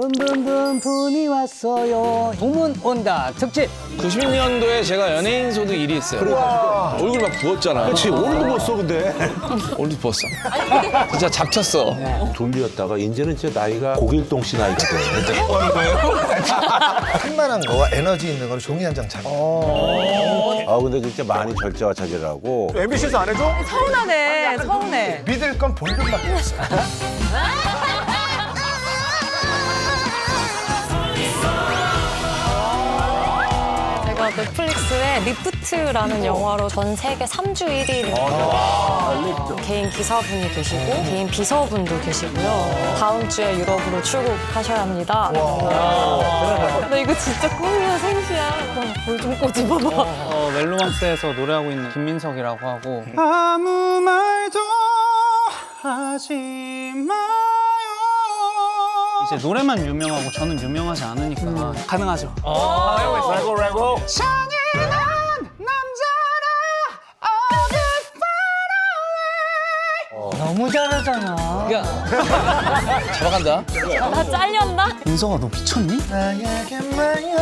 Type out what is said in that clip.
분분분 분이 왔어요. 부문 온다 특집. 90년도에 제가 연예인 소득 1위 했어요. 얼굴 막 부었잖아. 그렇지 오늘도 못써 근데 얼굴 부었어. 진짜 잡쳤어. 좀비였다가 이제는 진짜 나이가 고길동 씨 나이가 돼 할만한 거와 에너지 있는 거를 종이 한 장 잡아. 아 근데 진짜 많이 절제와 차지하고 MBC에서 안 해줘? 서운하네, 서운해. 믿을 건 볼륨밖에 없어. 넷플릭스의 리프트라는 영화로 전 세계 3주 1위를 개인 기사분이 계시고 개인 비서분도 계시고요. 다음 주에 유럽으로 출국하셔야 합니다. 나 이거 진짜 꿈이야 생시야. 볼좀 꼬집어봐. 어, 멜로망스에서 노래하고 있는 김민석이라고 하고 아무 말도 하지 마요. 이제 노래만 유명하고 저는 유명하지 않으니까 가능하죠. 레고 레고. 너무 잘하잖아. 야, 잡아간다. 나 잘렸나? 민석아 너 미쳤니? 나에게만요.